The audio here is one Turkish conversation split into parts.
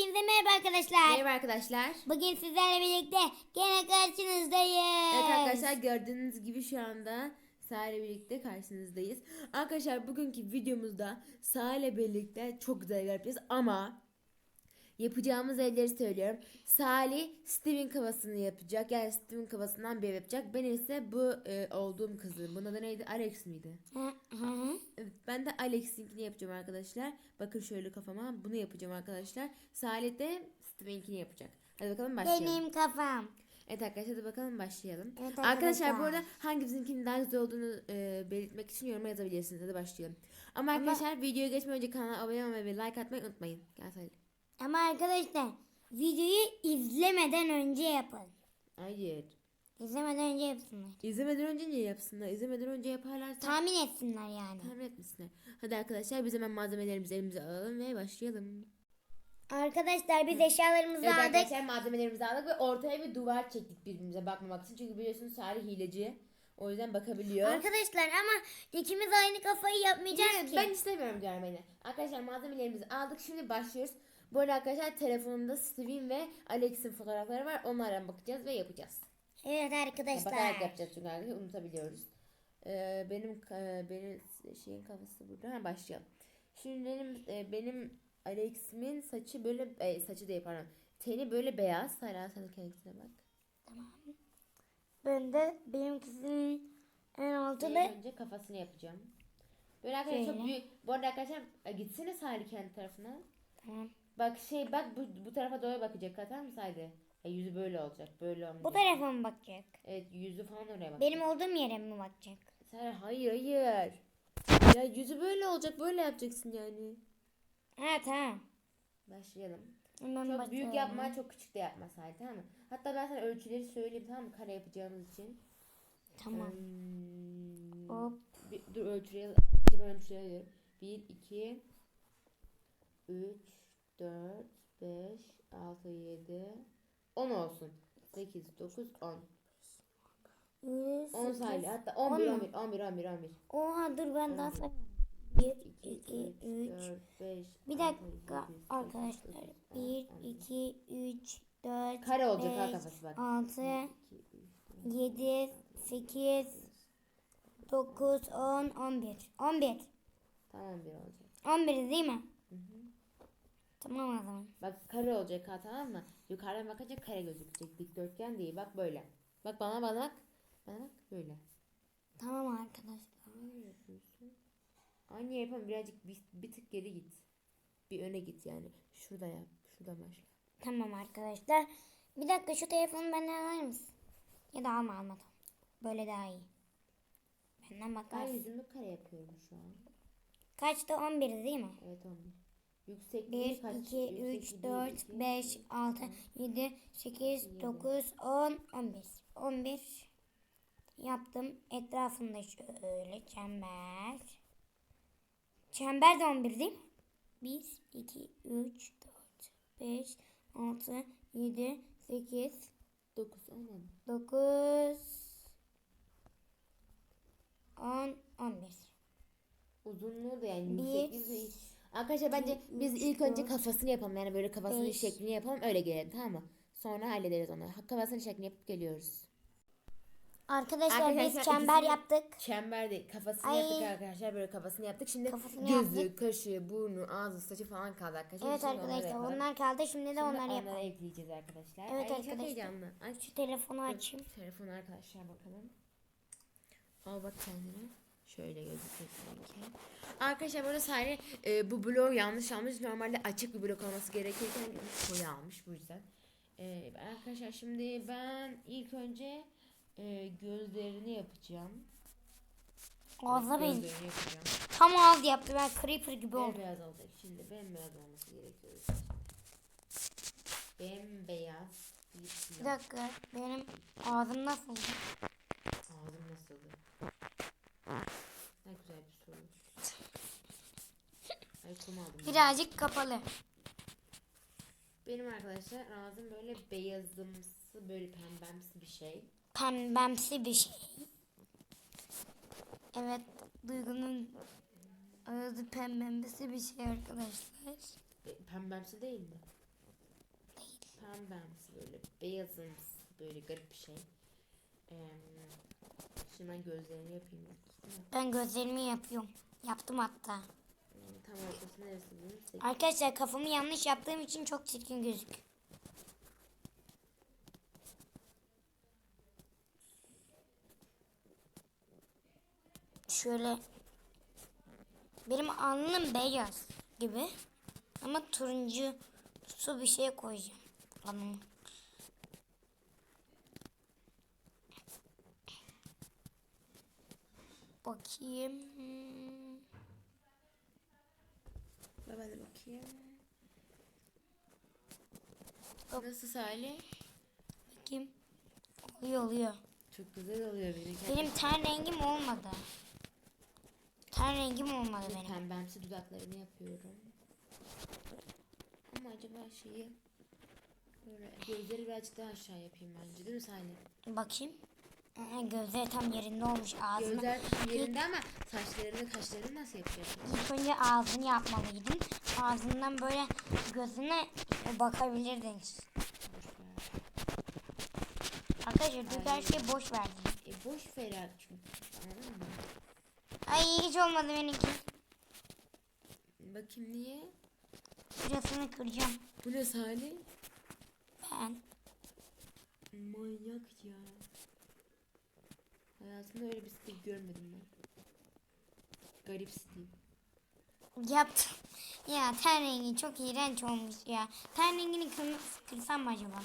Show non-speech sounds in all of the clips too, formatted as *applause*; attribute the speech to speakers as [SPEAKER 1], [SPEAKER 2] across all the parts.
[SPEAKER 1] Hepinize merhaba arkadaşlar.
[SPEAKER 2] Merhaba arkadaşlar.
[SPEAKER 1] Bugün sizlerle birlikte gene karşınızdayız.
[SPEAKER 2] Evet arkadaşlar gördüğünüz gibi şu anda Sağ ile birlikte karşınızdayız. Arkadaşlar bugünkü videomuzda Sağ ile birlikte çok güzel yapacağız ama yapacağımız evleri söylüyorum. Salih Steven kafasını yapacak. Yani Steven kafasından bir ev yapacak. Ben ise bu e, olduğum kızım. Bunun adı neydi? Alex miydi? Evet, ben de Alex'inkini yapacağım arkadaşlar. Bakın şöyle kafama bunu yapacağım arkadaşlar. Salih de Steven'inkini yapacak. Hadi bakalım başlayalım.
[SPEAKER 1] Benim kafam.
[SPEAKER 2] Evet arkadaşlar hadi bakalım başlayalım.
[SPEAKER 1] Evet
[SPEAKER 2] arkadaşlar.
[SPEAKER 1] arkadaşlar.
[SPEAKER 2] bu arada hangimizinkinin daha güzel olduğunu e, belirtmek için yoruma yazabilirsiniz. Hadi başlayalım. Ama arkadaşlar videoya geçmeden önce kanala abone olmayı ve like atmayı unutmayın. Gel Salih.
[SPEAKER 1] Ama arkadaşlar videoyu izlemeden önce yapın.
[SPEAKER 2] Hayır.
[SPEAKER 1] İzlemeden önce yapsınlar.
[SPEAKER 2] İzlemeden önce niye yapsınlar? İzlemeden önce yaparlarsa
[SPEAKER 1] Tahmin etsinler yani.
[SPEAKER 2] tahmin etmesinler. Hadi arkadaşlar biz hemen malzemelerimizi elimize alalım ve başlayalım.
[SPEAKER 1] Arkadaşlar biz eşyalarımızı
[SPEAKER 2] Evet
[SPEAKER 1] aldık.
[SPEAKER 2] arkadaşlar malzemelerimizi aldık ve ortaya bir duvar çektik birbirimize bakmamak için. Çünkü biliyorsunuz Salih hileci. O yüzden bakabiliyor.
[SPEAKER 1] Arkadaşlar ama ikimiz aynı kafayı yapmayacağız ki.
[SPEAKER 2] Ben istemiyorum görmeni. Arkadaşlar malzemelerimizi aldık. Şimdi başlıyoruz. Bu arada arkadaşlar telefonumda Steven ve Alex'in fotoğrafları var. Onlardan bakacağız ve yapacağız.
[SPEAKER 1] Evet arkadaşlar.
[SPEAKER 2] Bakarak yapacağız çünkü arkadaşlar unutabiliyoruz. Ee, benim e, benim şeyin kafası burada. Ha, başlayalım. Şimdi benim e, benim Alex'imin saçı böyle e, saçı değil pardon. Teni böyle beyaz. Hala sen kendisine bak.
[SPEAKER 1] Ben de benimkisinin en altını
[SPEAKER 2] İlk önce kafasını yapacağım. Böyle arkadaşlar çok
[SPEAKER 1] Şöyle.
[SPEAKER 2] büyük. Bu arada arkadaşlar e, gitsene Salih kendi tarafına.
[SPEAKER 1] Tamam.
[SPEAKER 2] Bak şey bak bu, bu tarafa doğru bakacak atar mı? Ya yüzü böyle olacak. Böyle olmayacak.
[SPEAKER 1] bu tarafa mı bakacak?
[SPEAKER 2] Evet yüzü falan oraya bakacak.
[SPEAKER 1] Benim olduğum yere mi bakacak?
[SPEAKER 2] Salih hayır hayır. Ya yüzü böyle olacak. Böyle yapacaksın yani.
[SPEAKER 1] Ha tamam.
[SPEAKER 2] Başlayalım.
[SPEAKER 1] Hemen
[SPEAKER 2] Çok
[SPEAKER 1] bakıyorum.
[SPEAKER 2] büyük yapma, çok küçük de yapma Salih tamam mı? Hatta ben sana ölçüleri söyleyeyim tamam mı? Kare yapacağımız için.
[SPEAKER 1] Tamam.
[SPEAKER 2] Hmm,
[SPEAKER 1] Hop.
[SPEAKER 2] bir, dur ölçüleri ben ölçüleri alıyorum. 1, 2, 3, 4, 5, 6, 7, 10 olsun. 8, 9, 10. 10 Salih hatta 11,
[SPEAKER 1] On mu?
[SPEAKER 2] 11, 11, 11, 11.
[SPEAKER 1] Oha dur ben daha say. 1, 2, 3.
[SPEAKER 2] 4, 5,
[SPEAKER 1] Bir dakika arkadaşlar. 1, 2, 3, 4,
[SPEAKER 2] Kare olacak ha
[SPEAKER 1] 5,
[SPEAKER 2] kafası bak.
[SPEAKER 1] 6,
[SPEAKER 2] 2, 3,
[SPEAKER 1] 7, 8, 9, 10, 11. 11.
[SPEAKER 2] Tamam 11 olacak.
[SPEAKER 1] 11 değil mi? Tamam o zaman.
[SPEAKER 2] Bak kare olacak ha tamam mı? Yukarıdan bakınca kare gözükecek. Dikdörtgen değil. Bak böyle. Bak bana bana bak. Bana bak böyle.
[SPEAKER 1] Tamam arkadaşlar.
[SPEAKER 2] Yapıyorsun. Aynı yapalım birazcık bir, bir tık geri git. Bir öne git yani. Şurada yap. Şurada başla.
[SPEAKER 1] Tamam arkadaşlar. Bir dakika şu telefonu benden alır mısın? Ya da alma alma. Böyle daha iyi. Benden
[SPEAKER 2] Ben
[SPEAKER 1] bakarsın.
[SPEAKER 2] yüzümü kare yapıyorum şu an.
[SPEAKER 1] Kaçtı 11 değil mi?
[SPEAKER 2] Evet 11. Yüksekliği
[SPEAKER 1] 1,
[SPEAKER 2] kaç?
[SPEAKER 1] 2,
[SPEAKER 2] Yüksekliği
[SPEAKER 1] 3,
[SPEAKER 2] bir,
[SPEAKER 1] 4,
[SPEAKER 2] iki,
[SPEAKER 1] 5, 6, 7, 8, 9, 10, 11. 11 yaptım. Etrafında şöyle çember. Çember de 11 değil mi? 1, 2, 3, 4, 5, 6, 7, 8,
[SPEAKER 2] 9 10 10.
[SPEAKER 1] 9, 10, 11.
[SPEAKER 2] Uzunluğu da yani
[SPEAKER 1] Bir,
[SPEAKER 2] yüksekliği de Arkadaşlar bence biz ilk önce
[SPEAKER 1] dört,
[SPEAKER 2] kafasını yapalım. Yani böyle kafasının
[SPEAKER 1] beş.
[SPEAKER 2] şeklini yapalım. Öyle gelelim tamam mı? Sonra hallederiz onu. Kafasının şeklini yapıp geliyoruz.
[SPEAKER 1] Arkadaşlar, biz
[SPEAKER 2] Arkadaşlar,
[SPEAKER 1] çember
[SPEAKER 2] ikisini-
[SPEAKER 1] yaptık.
[SPEAKER 2] Çember değil. Kafasını
[SPEAKER 1] Ay.
[SPEAKER 2] yaptık arkadaşlar. Böyle kafasını yaptık. Şimdi
[SPEAKER 1] Kafasını
[SPEAKER 2] gözü,
[SPEAKER 1] yaptık.
[SPEAKER 2] kaşı, burnu, ağzı, saçı falan kaldı arkadaşlar.
[SPEAKER 1] Evet
[SPEAKER 2] Şimdi onları
[SPEAKER 1] arkadaşlar
[SPEAKER 2] yapalım.
[SPEAKER 1] onlar kaldı. Şimdi de
[SPEAKER 2] Şimdi
[SPEAKER 1] onları
[SPEAKER 2] onları
[SPEAKER 1] yapalım.
[SPEAKER 2] ekleyeceğiz arkadaşlar.
[SPEAKER 1] Evet
[SPEAKER 2] Ay, Çok
[SPEAKER 1] arkadaşlar.
[SPEAKER 2] heyecanlı. Ay
[SPEAKER 1] Şu telefonu açayım.
[SPEAKER 2] telefonu arkadaşlar bakalım. Al bak kendine. Şöyle gözükecek belki. Arkadaşlar burada sadece e, bu blok yanlış almış. Normalde açık bir blok olması gerekirken koyu almış bu yüzden. E, arkadaşlar şimdi ben ilk önce e, gözlerini yapacağım. Gözlerini yapacağım.
[SPEAKER 1] Tam ağız yaptı. Ben creeper gibi oldum.
[SPEAKER 2] Bembeyaz olacak şimdi. Bembeyaz olması gerekiyor. Bembeyaz. Bir
[SPEAKER 1] Bir dakika. Benim ağzım nasıl?
[SPEAKER 2] Ağzım nasıldı? Ne güzel bir soru. Ay kum aldım. ben.
[SPEAKER 1] Birazcık kapalı.
[SPEAKER 2] Benim arkadaşlar ağzım böyle beyazımsı böyle pembemsi bir şey.
[SPEAKER 1] Pembemsi bir şey. Evet. Duygu'nun ağzı pembemsi bir şey arkadaşlar.
[SPEAKER 2] E, Pembemsi değil mi? pembemsi böyle beyazımsı böyle garip bir şey. Ee, şimdi ben gözlerini yapayım. Değil?
[SPEAKER 1] Ben gözlerimi yapıyorum. Yaptım hatta.
[SPEAKER 2] Tam ortası neresi bunun?
[SPEAKER 1] Arkadaşlar kafamı yanlış yaptığım için çok çirkin gözük. Şöyle benim alnım beyaz gibi ama turuncu su bir şey koyacağım. Alnıma. Bakayım. Hmm.
[SPEAKER 2] Ben de bakayım. Nasıl Salih?
[SPEAKER 1] Bakayım. Oluyor oluyor.
[SPEAKER 2] Çok güzel oluyor benim.
[SPEAKER 1] Benim ten rengim olmadı. Ten rengim olmadı benim.
[SPEAKER 2] Pembemsi dudaklarını yapıyorum. Ama acaba şeyi böyle gözleri birazcık daha aşağı yapayım bence değil mi Salih?
[SPEAKER 1] Bakayım. Aa, Gözleri tam yerinde olmuş ağzını.
[SPEAKER 2] Gözler yerinde ama saçlarını kaşlarını nasıl yapacaksın?
[SPEAKER 1] İlk önce ağzını yapmalıydın. Ağzından böyle gözüne bakabilirdin. Arkadaşlar düz her şeyi boş verdim.
[SPEAKER 2] E boş ver. Anladın mı?
[SPEAKER 1] Ay hiç olmadı benimki.
[SPEAKER 2] Bakayım niye?
[SPEAKER 1] Şurasını kıracağım.
[SPEAKER 2] Bu ne Salih?
[SPEAKER 1] Ben.
[SPEAKER 2] Manyak ya. Hayatımda öyle bir stil görmedim ben. Garip stil.
[SPEAKER 1] Yaptım. Ya ten rengi çok iğrenç olmuş ya. Ten rengini kır, kırsam mı acaba?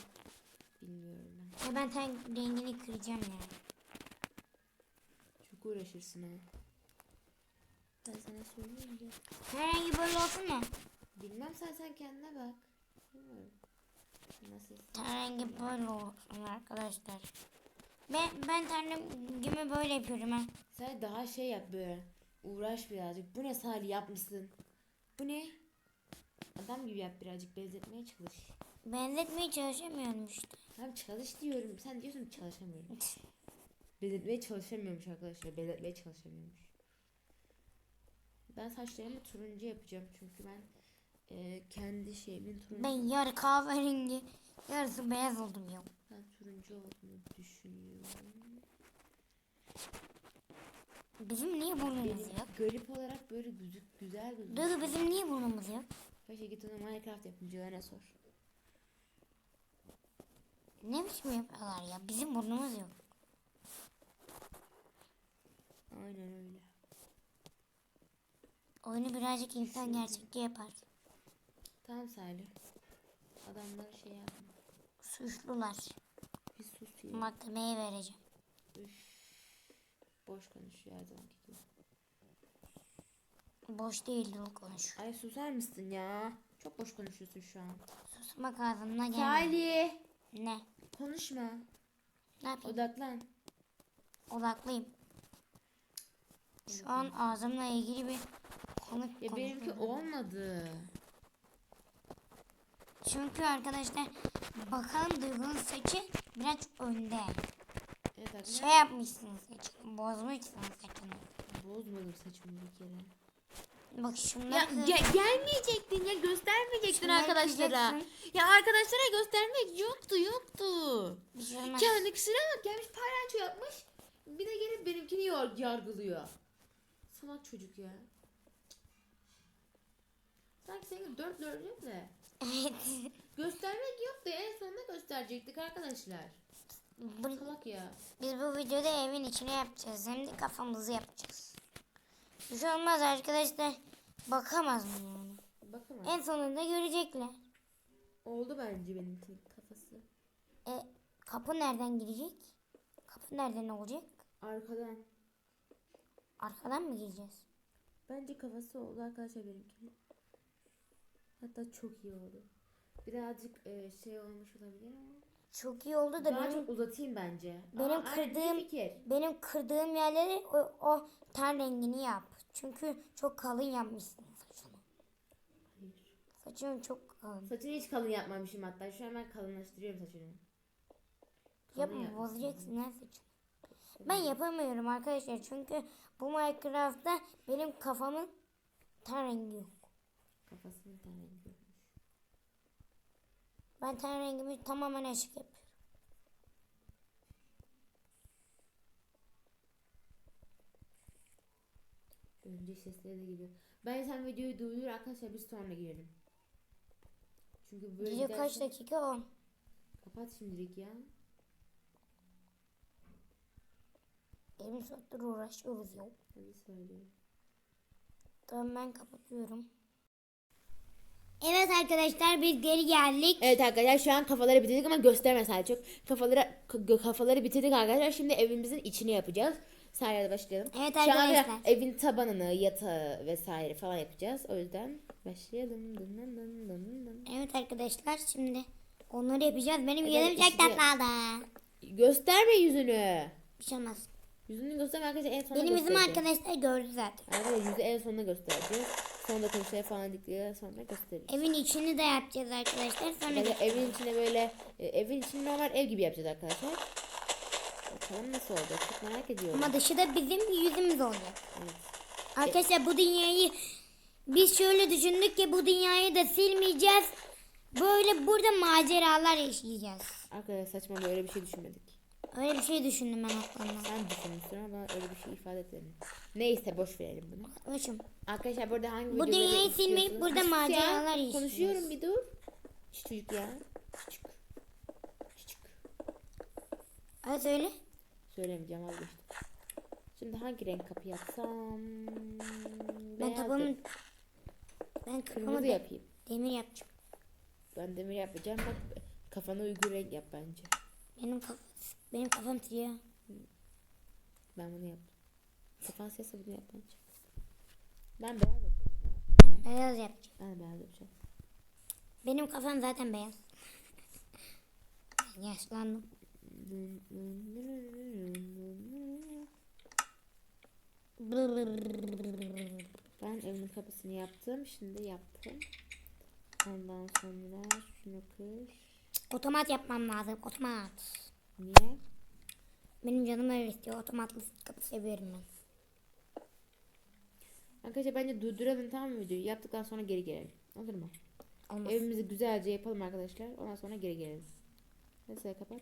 [SPEAKER 2] Bilmiyorum ben.
[SPEAKER 1] Ya ben ten rengini kıracağım ya.
[SPEAKER 2] Çok uğraşırsın ha. Ben sana söyleyeyim de.
[SPEAKER 1] Ten rengi böyle olsun mu?
[SPEAKER 2] Bilmem sen sen kendine bak. Bilmiyorum. Nasıl?
[SPEAKER 1] Ten rengi böyle olsun arkadaşlar. Ben, ben ten rengimi böyle yapıyorum ha.
[SPEAKER 2] Sen daha şey yap böyle. Uğraş birazcık. Bu ne Salih yapmışsın? Bu ne? Adam gibi yap birazcık benzetmeye çalış.
[SPEAKER 1] Benzetmeye çalışamıyorum işte.
[SPEAKER 2] Hem çalış diyorum. Sen diyorsun çalışamıyorum. Benzetmeye çalışamıyormuş arkadaşlar. Benzetmeye çalışamıyormuş. Ben saçlarımı turuncu yapacağım çünkü ben e, kendi şeyimin turuncu
[SPEAKER 1] Ben yarı kahverengi, yarısı beyaz oldum ya.
[SPEAKER 2] ben turuncu olduğunu düşünüyorum.
[SPEAKER 1] Bizim niye burnumuz
[SPEAKER 2] Benim
[SPEAKER 1] yok?
[SPEAKER 2] garip olarak böyle güzük güzel gözüküyor.
[SPEAKER 1] Duygu bizim niye burnumuz yok?
[SPEAKER 2] Paşa git ona Minecraft yapımcılarına sor.
[SPEAKER 1] Ne biçim yapıyorlar ya? Bizim burnumuz yok.
[SPEAKER 2] Aynen öyle.
[SPEAKER 1] Oyunu birazcık insan gerçekçi yapar.
[SPEAKER 2] Tamam Salih. Adamlar şey yapma.
[SPEAKER 1] Suçlular.
[SPEAKER 2] Bir sus ya.
[SPEAKER 1] Mahkemeye vereceğim.
[SPEAKER 2] Üf. Boş konuşuyor her zamanki gibi.
[SPEAKER 1] Boş değil dolu konuş.
[SPEAKER 2] Ay susar mısın ya? Çok boş konuşuyorsun şu an.
[SPEAKER 1] Susmak ağzımdan gelmiyor.
[SPEAKER 2] Salih.
[SPEAKER 1] Ne?
[SPEAKER 2] Konuşma.
[SPEAKER 1] Ne yapayım?
[SPEAKER 2] Odaklan.
[SPEAKER 1] Odaklıyım. Şu an ağzımla ilgili bir konu
[SPEAKER 2] Ya benimki
[SPEAKER 1] konuşuyorum.
[SPEAKER 2] olmadı.
[SPEAKER 1] Çünkü arkadaşlar bakalım Duygu'nun saçı biraz önde.
[SPEAKER 2] Evet arkadaşlar.
[SPEAKER 1] Şey yapmışsın saçını. Bozmuşsun saçını.
[SPEAKER 2] Bozmadım saçımı bir kere.
[SPEAKER 1] Bak şunları
[SPEAKER 2] Ya ge- gelmeyecektin ya göstermeyecektin
[SPEAKER 1] Şunları
[SPEAKER 2] arkadaşlara.
[SPEAKER 1] kıracaksın.
[SPEAKER 2] Ya arkadaşlara göstermek yoktu yoktu.
[SPEAKER 1] şey.
[SPEAKER 2] Kendisine bak gelmiş palyaço yapmış. Bir de gelip benimkini yar- yargılıyor. Salak çocuk ya. Sanki seni dört dörtlük de.
[SPEAKER 1] Evet.
[SPEAKER 2] Göstermek yoktu en sonunda gösterecektik arkadaşlar.
[SPEAKER 1] Bu-
[SPEAKER 2] Salak ya.
[SPEAKER 1] Biz bu videoda evin içine yapacağız. Hem de kafamızı yapacağız. Bir şey olmaz arkadaşlar. Bakamaz mı yani?
[SPEAKER 2] Bakın
[SPEAKER 1] En sonunda görecekler.
[SPEAKER 2] oldu bence benimki kafası.
[SPEAKER 1] E, kapı nereden girecek? Kapı nereden olacak?
[SPEAKER 2] Arkadan.
[SPEAKER 1] Arkadan mı gireceğiz?
[SPEAKER 2] Bence kafası oldu arkadaşlar benimki. Hatta çok iyi oldu. Birazcık e, şey olmuş olabilir ama.
[SPEAKER 1] Çok iyi oldu da
[SPEAKER 2] Daha
[SPEAKER 1] benim
[SPEAKER 2] çok uzatayım bence.
[SPEAKER 1] benim
[SPEAKER 2] Aa, aynen, iyi
[SPEAKER 1] kırdığım-
[SPEAKER 2] fikir.
[SPEAKER 1] benim kırdığım yerleri o, o ten rengini yap. Çünkü çok kalın yapmışsın saçını.
[SPEAKER 2] Hayır.
[SPEAKER 1] Saçın çok kalın.
[SPEAKER 2] Saçını hiç kalın yapmamışım hatta. Şu an ben kalınlaştırıyorum saçını.
[SPEAKER 1] Yapma
[SPEAKER 2] yapmışım.
[SPEAKER 1] bozacaksın her saçını. Ben yapamıyorum arkadaşlar çünkü bu Minecraft'ta benim kafamın ten rengi yok.
[SPEAKER 2] Kafasını bir tane yapıyormuş.
[SPEAKER 1] Ben ten rengimi tamamen açık yapıyorum.
[SPEAKER 2] Önce sesleri de geliyor. Bence sen videoyu durdur arkadaşlar biz sonra girelim. Çünkü böyle
[SPEAKER 1] Video kaç dakika? 10.
[SPEAKER 2] Kapat şimdilik ya.
[SPEAKER 1] Yarım saattir uğraşıyoruz ya.
[SPEAKER 2] Hadi söyle.
[SPEAKER 1] Tamam ben kapatıyorum. Evet arkadaşlar biz geri geldik.
[SPEAKER 2] Evet arkadaşlar şu an kafaları bitirdik ama gösterme çok. Kafaları kafaları bitirdik arkadaşlar. Şimdi evimizin içini yapacağız. Sayra'da başlayalım.
[SPEAKER 1] Evet
[SPEAKER 2] Şu an
[SPEAKER 1] arkadaşlar.
[SPEAKER 2] evin tabanını, yatağı vesaire falan yapacağız. O yüzden başlayalım. Dın dın dın dın dın.
[SPEAKER 1] Evet arkadaşlar şimdi onları yapacağız. Benim
[SPEAKER 2] Evet,
[SPEAKER 1] yüzüm çok tatlı.
[SPEAKER 2] Gösterme yüzünü.
[SPEAKER 1] Bir şey olmaz.
[SPEAKER 2] Yüzünü gösterme arkadaşlar en sonunda
[SPEAKER 1] Benim
[SPEAKER 2] göstereceğiz.
[SPEAKER 1] arkadaşlar gördü zaten.
[SPEAKER 2] Arkadaşlar yüzü en sonunda göstereceğiz. Sonra konuşmaya falan diktikten sonra göstereceğiz.
[SPEAKER 1] Evin içini de yapacağız arkadaşlar. Sonra
[SPEAKER 2] Böyle evin içine böyle e, evin içini normal ev gibi yapacağız arkadaşlar. Bakalım nasıl olacak çok merak ediyorum.
[SPEAKER 1] ama dışı da bizim yüzümüz olacak.
[SPEAKER 2] Evet.
[SPEAKER 1] Arkadaşlar bu dünyayı biz şöyle düşündük ki bu dünyayı da silmeyeceğiz. Böyle burada maceralar yaşayacağız.
[SPEAKER 2] Arkadaşlar saçma böyle bir şey düşünmedik.
[SPEAKER 1] Öyle bir şey düşündüm ben aklımda.
[SPEAKER 2] Sen düşünmüşsün ama öyle bir şey ifade etmedim. Neyse boş verelim bunu.
[SPEAKER 1] Başım.
[SPEAKER 2] Arkadaşlar burada hangi
[SPEAKER 1] Bu dünyayı silmeyip burada maceralar yaşayacağız.
[SPEAKER 2] Konuşuyorum bir dur. Şu çocuk ya. Küçük. Küçük.
[SPEAKER 1] Hadi söyle.
[SPEAKER 2] Söylemeyeceğim vazgeçtim. Şimdi hangi renk kapı yapsam?
[SPEAKER 1] Ben
[SPEAKER 2] Beyaz
[SPEAKER 1] tabamı
[SPEAKER 2] yap-
[SPEAKER 1] ben
[SPEAKER 2] Kırmızı yapayım.
[SPEAKER 1] demir yapacağım.
[SPEAKER 2] Ben demir yapacağım. Bak kafana uygun renk yap bence.
[SPEAKER 1] Benim kafam benim kafam titriyor.
[SPEAKER 2] Ben bunu yaptım. Kafan sesi bunu yap bence. Ben beyaz yapacağım.
[SPEAKER 1] Beyaz yapacağım.
[SPEAKER 2] Ben beyaz yapacağım.
[SPEAKER 1] Benim kafam zaten beyaz. Yaşlandım.
[SPEAKER 2] Ben evimin kapısını yaptım. Şimdi yaptım. Ondan sonra şunu kır.
[SPEAKER 1] Otomat yapmam lazım. Otomat.
[SPEAKER 2] Niye?
[SPEAKER 1] Benim canım öyle istiyor. Otomatlı kapı seviyorum ben.
[SPEAKER 2] Arkadaşlar bence durduralım tamam mı videoyu? Yaptıktan sonra geri gelelim. Olur mu?
[SPEAKER 1] Olmaz.
[SPEAKER 2] Evimizi güzelce yapalım arkadaşlar. Ondan sonra geri gelelim. Sen kapat.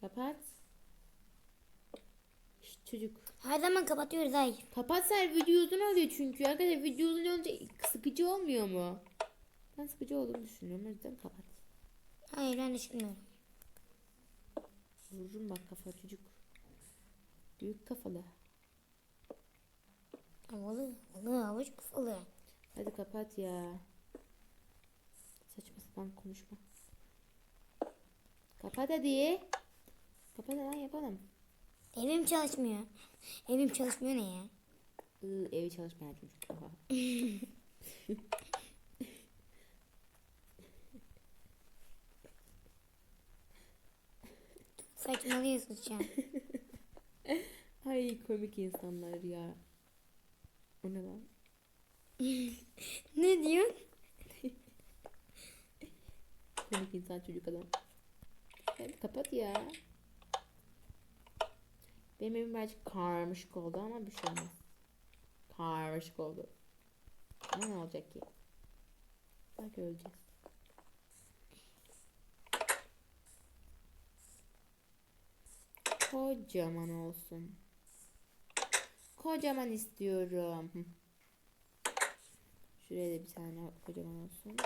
[SPEAKER 2] Kapat. Çocuk.
[SPEAKER 1] Her zaman kapatıyoruz hayır.
[SPEAKER 2] Kapat sen video uzun oluyor çünkü. Arkadaşlar video uzun olunca sıkıcı olmuyor mu? Ben sıkıcı olduğunu düşünüyorum. O yüzden kapat.
[SPEAKER 1] Hayır ben düşünmüyorum.
[SPEAKER 2] Vururum bak kafa çocuk. Büyük kafalı.
[SPEAKER 1] Havalı. Havalı. Havuç kafalı.
[SPEAKER 2] Hadi kapat ya. Saçma sapan konuşma. Kapat hadi. Kapat hemen yapalım.
[SPEAKER 1] Evim çalışmıyor. Evim çalışmıyor ne ya?
[SPEAKER 2] Iı, evi çalışmayan çocuk. *laughs*
[SPEAKER 1] Şu an. *laughs*
[SPEAKER 2] Ay komik insanlar ya. O ne lan? *laughs*
[SPEAKER 1] ne diyorsun? *laughs*
[SPEAKER 2] Komik insan çocuk adam. Hadi kapat ya. Benim evim birazcık karmaşık oldu ama bir şey olmaz. Karmaşık oldu. Ama ne olacak ki? Belki öleceğiz. Kocaman olsun. Kocaman istiyorum. Şuraya da bir tane kocaman olsun.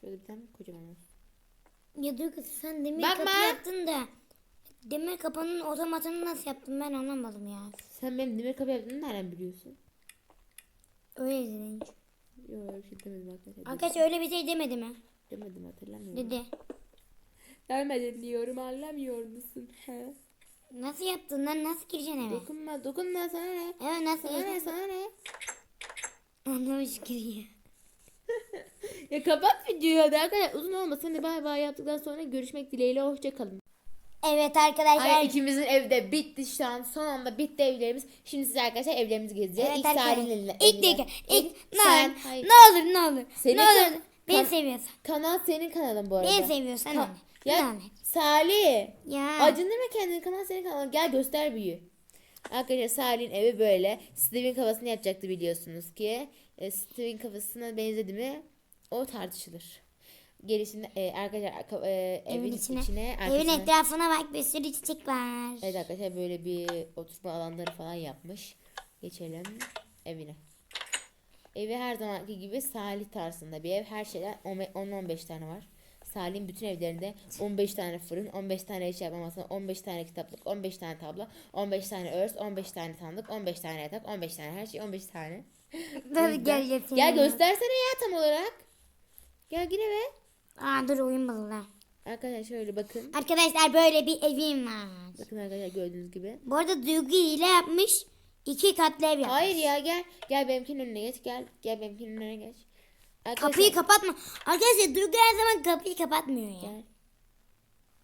[SPEAKER 2] Şöyle bir tane kocaman olsun.
[SPEAKER 1] Ya dur kız sen demir
[SPEAKER 2] Bakma.
[SPEAKER 1] kapı yaptın da demir kapının otomatını nasıl yaptın ben anlamadım ya.
[SPEAKER 2] Sen benim demir kapı yaptığını nereden biliyorsun?
[SPEAKER 1] Öyle dedin.
[SPEAKER 2] Yok öyle bir şey demedim arkadaşlar.
[SPEAKER 1] Arkadaş öyle bir şey demedi mi?
[SPEAKER 2] Demedim hatırlamıyorum.
[SPEAKER 1] Dedi.
[SPEAKER 2] Demedim diyorum anlamıyor musun? He?
[SPEAKER 1] Nasıl yaptın lan nasıl gireceksin eve?
[SPEAKER 2] Dokunma dokunma sana ne?
[SPEAKER 1] Evet nasıl
[SPEAKER 2] Sana ne
[SPEAKER 1] gireceksin?
[SPEAKER 2] sana ne?
[SPEAKER 1] Anlamış giriyor. *laughs*
[SPEAKER 2] Ya kapat videoyu hadi arkadaşlar uzun olmasın hadi bay bay yaptıktan sonra görüşmek dileğiyle hoşça kalın.
[SPEAKER 1] Evet arkadaşlar.
[SPEAKER 2] Ay ikimizin evde bitti şu an son anda bitti evlerimiz. Şimdi siz arkadaşlar evlerimizi gezeceğiz.
[SPEAKER 1] Evet
[SPEAKER 2] ilk
[SPEAKER 1] arkadaşlar.
[SPEAKER 2] Salih'in eline.
[SPEAKER 1] İlk dakika. İlk ne
[SPEAKER 2] sen,
[SPEAKER 1] olur.
[SPEAKER 2] hayır.
[SPEAKER 1] Ne olur ne olur.
[SPEAKER 2] Senin
[SPEAKER 1] ne olur. Beni seviyorsan.
[SPEAKER 2] Kanal senin kanalın bu arada.
[SPEAKER 1] Beni seviyorsan
[SPEAKER 2] Ka-
[SPEAKER 1] anne.
[SPEAKER 2] Ya. Salih.
[SPEAKER 1] Ya.
[SPEAKER 2] Acındırma kendini kanal senin kanalın. Gel göster büyü. Arkadaşlar Salih'in evi böyle. Steve'in kafasını yapacaktı biliyorsunuz ki. e, Steve'in kafasına benzedi mi o tartışılır. Gelişinde e, arkadaşlar ka- e, evin,
[SPEAKER 1] Evin
[SPEAKER 2] içine,
[SPEAKER 1] içine. Evin etrafına bak bir sürü çiçek var.
[SPEAKER 2] Evet arkadaşlar böyle bir oturma alanları falan yapmış. Geçelim evine. Evi her zamanki gibi Salih tarzında bir ev. Her şeyden 10-15 tane var. Salih'in bütün evlerinde 15 tane fırın, 15 tane eşya masası, 15 tane kitaplık, 15 tane tablo, 15 tane örs, 15 tane sandık, 15 tane yatak, 15 tane her şey, 15 tane.
[SPEAKER 1] Dur gel getir.
[SPEAKER 2] Gel göstersene ya tam olarak. Gel gir eve.
[SPEAKER 1] Aa dur oyun buldular.
[SPEAKER 2] Arkadaşlar şöyle bakın.
[SPEAKER 1] Arkadaşlar böyle bir evim var.
[SPEAKER 2] Bakın arkadaşlar gördüğünüz gibi.
[SPEAKER 1] Bu arada Duygu ile yapmış. iki katlı ev yapmış.
[SPEAKER 2] Hayır ya gel. Gel benimkinin önüne geç. Gel. Gel benimkinin önüne geç. Arkadaşlar,
[SPEAKER 1] Kapıyı kapatma. Arkadaşlar Duygu her zaman kapıyı kapatmıyor ya.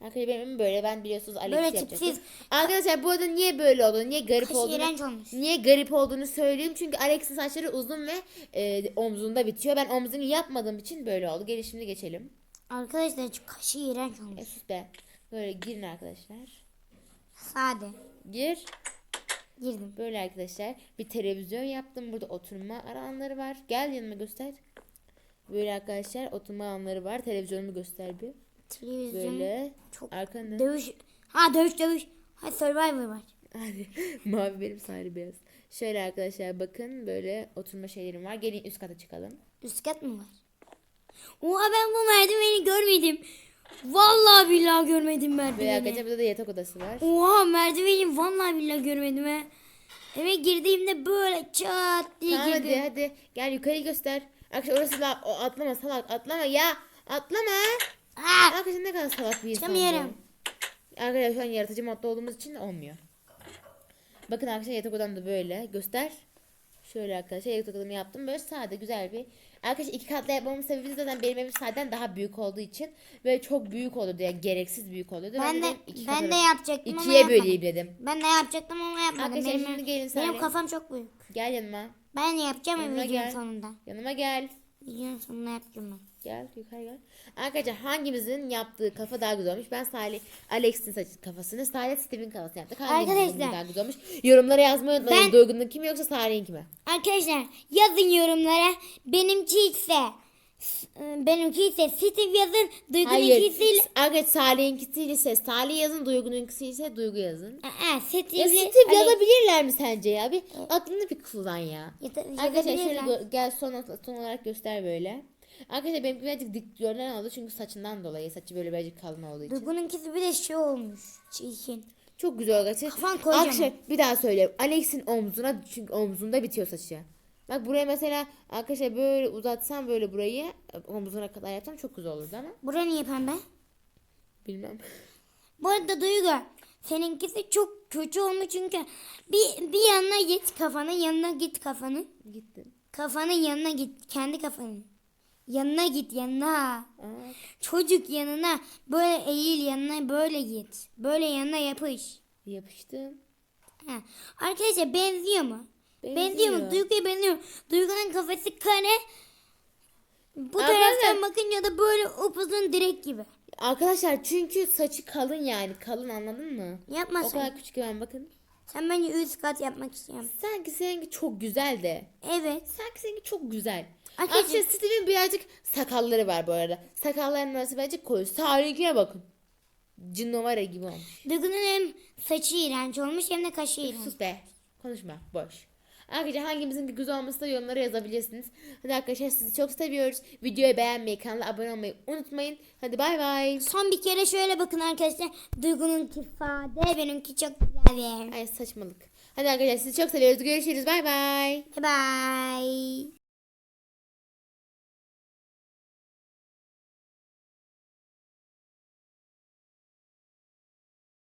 [SPEAKER 2] Arkadaşlar benim böyle ben biliyorsunuz Alex
[SPEAKER 1] Böyle
[SPEAKER 2] yapacaktım.
[SPEAKER 1] tipsiz.
[SPEAKER 2] Arkadaşlar bu arada niye böyle oldu? Niye garip
[SPEAKER 1] Kaşı
[SPEAKER 2] olduğunu. Niye garip olduğunu söyleyeyim. Çünkü Alex'in saçları uzun ve e, omzunda bitiyor. Ben omzunu yapmadığım için böyle oldu. Gelin şimdi geçelim.
[SPEAKER 1] Arkadaşlar kaşı iğrenç olmuş.
[SPEAKER 2] E sus be. Böyle girin arkadaşlar.
[SPEAKER 1] Sade.
[SPEAKER 2] Gir.
[SPEAKER 1] Girdim.
[SPEAKER 2] Böyle arkadaşlar bir televizyon yaptım. Burada oturma alanları var. Gel yanıma göster. Böyle arkadaşlar oturma alanları var. Televizyonumu göster bir.
[SPEAKER 1] Televizyon.
[SPEAKER 2] Böyle.
[SPEAKER 1] Çok
[SPEAKER 2] Arkanda.
[SPEAKER 1] Dövüş. Ha dövüş dövüş. Ha Survivor var.
[SPEAKER 2] Hadi. *laughs* Mavi benim sarı beyaz. Şöyle arkadaşlar bakın böyle oturma şeylerim var. Gelin üst kata çıkalım.
[SPEAKER 1] Üst kat mı var? Oha ben bu merdiveni görmedim. Vallahi billahi görmedim
[SPEAKER 2] Böyle
[SPEAKER 1] merdiveni.
[SPEAKER 2] arkadaşlar burada da yatak odası var.
[SPEAKER 1] Oha merdiveni vallahi billahi görmedim he. Eve girdiğimde böyle çat diye
[SPEAKER 2] Tamam hadi
[SPEAKER 1] girdim.
[SPEAKER 2] hadi. Gel yukarı göster. Arkadaşlar orası la o, atlama salak atlama ya. Atlama.
[SPEAKER 1] Ha!
[SPEAKER 2] Arkadaşlar ne kadar salak bir insan.
[SPEAKER 1] Çıkamıyorum.
[SPEAKER 2] Arkadaşlar şu an yaratıcı modda olduğumuz için olmuyor. Bakın arkadaşlar yatak odam da böyle. Göster. Şöyle arkadaşlar yatak odamı yaptım. Böyle sade güzel bir. Arkadaşlar iki katlı yapmamın sebebi zaten benim evim zaten daha büyük olduğu için. Böyle çok büyük olurdu yani gereksiz büyük olurdu.
[SPEAKER 1] Ben de
[SPEAKER 2] dedim iki
[SPEAKER 1] ben
[SPEAKER 2] katı-
[SPEAKER 1] de yapacaktım ama
[SPEAKER 2] ikiye
[SPEAKER 1] yapmadım.
[SPEAKER 2] böleyim dedim.
[SPEAKER 1] Ben de yapacaktım ama yapmadım.
[SPEAKER 2] Arkadaşlar
[SPEAKER 1] Benim,
[SPEAKER 2] şimdi gelin
[SPEAKER 1] benim kafam çok büyük.
[SPEAKER 2] Gel yanıma.
[SPEAKER 1] Ben yapacağım
[SPEAKER 2] Yanıma
[SPEAKER 1] videonun
[SPEAKER 2] gel.
[SPEAKER 1] sonunda.
[SPEAKER 2] Yanıma gel.
[SPEAKER 1] Videonun sonunda yapacağım ben.
[SPEAKER 2] Gel yukarı gel. Arkadaşlar hangimizin yaptığı kafa daha güzel olmuş? Ben Salih Alex'in saçı kafasını, Salih Steve'in kafasını yaptık. Hangimizin
[SPEAKER 1] Arkadaşlar,
[SPEAKER 2] daha güzel olmuş? Yorumlara yazmayı unutmayın.
[SPEAKER 1] ben-
[SPEAKER 2] Duygu'nun kimi yoksa Salih'in kimi?
[SPEAKER 1] Arkadaşlar yazın yorumlara. Benimki ise benimki ise Steve yazın.
[SPEAKER 2] Hayır.
[SPEAKER 1] Duygu'nunki ise
[SPEAKER 2] Arkadaşlar Salih'inkisi ise Salih yazın. Duygu'nunkisi ise Duygu yazın.
[SPEAKER 1] Aa, Steve,
[SPEAKER 2] Ya Steve
[SPEAKER 1] Alex-
[SPEAKER 2] yazabilirler mi sence ya? Bir aklını bir kullan ya.
[SPEAKER 1] Yata-
[SPEAKER 2] Arkadaşlar şöyle gel son, son olarak göster böyle. Arkadaşlar benimki birazcık dik görünen oldu çünkü saçından dolayı. Saçı böyle birazcık kalın olduğu için.
[SPEAKER 1] Duygu'nunkisi bir de şey olmuş. Çirkin.
[SPEAKER 2] Çok güzel arkadaşlar.
[SPEAKER 1] Kafan kocaman.
[SPEAKER 2] Arkadaşlar bir daha söyleyeyim. Alex'in omzuna çünkü omzunda bitiyor saçı. Bak buraya mesela arkadaşlar böyle uzatsam böyle burayı omzuna kadar yapsam çok güzel olurdu ama
[SPEAKER 1] Bura niye pembe?
[SPEAKER 2] bilmem.
[SPEAKER 1] Bu arada Duygu seninkisi çok kötü olmuş çünkü bir, bir yanına git kafanın yanına git kafanın.
[SPEAKER 2] Gittim.
[SPEAKER 1] Kafanın yanına git kendi kafanın. Yanına git yanına.
[SPEAKER 2] Aa,
[SPEAKER 1] Çocuk yanına böyle eğil yanına böyle git. Böyle yanına yapış.
[SPEAKER 2] yapıştım.
[SPEAKER 1] Ha. Arkadaşlar benziyor mu? Benziyor?
[SPEAKER 2] Benziyor.
[SPEAKER 1] Duygu'ya benziyor. Duygu'nun kafası kare. Bu taraftan bakınca da böyle upuzun direk gibi.
[SPEAKER 2] Arkadaşlar çünkü saçı kalın yani kalın anladın mı?
[SPEAKER 1] Yapma
[SPEAKER 2] O
[SPEAKER 1] sen.
[SPEAKER 2] kadar küçük ben bakın.
[SPEAKER 1] Sen bence üst kat yapmak istiyorum.
[SPEAKER 2] Sanki seninki çok güzel de.
[SPEAKER 1] Evet.
[SPEAKER 2] Sanki seninki çok güzel.
[SPEAKER 1] Arkadaşlar-
[SPEAKER 2] Arkadaşlar Steve'in birazcık sakalları var bu arada. Sakallarının arası birazcık koyu. Sarınkine bakın. Cinnovara gibi olmuş.
[SPEAKER 1] Duygu'nun hem saçı iğrenç olmuş hem de kaşı iğrenç.
[SPEAKER 2] Sus be. Konuşma. Boş. Arkadaşlar hangimizin güzel olması da yorumlara yazabilirsiniz. Hadi arkadaşlar sizi çok seviyoruz. Videoyu beğenmeyi, kanala abone olmayı unutmayın. Hadi bay bay.
[SPEAKER 1] Son bir kere şöyle bakın arkadaşlar. Duygu'nunki sade, benimki çok güzel.
[SPEAKER 2] Ay saçmalık. Hadi arkadaşlar sizi çok seviyoruz. Görüşürüz. Bay bay.
[SPEAKER 1] Bye bye.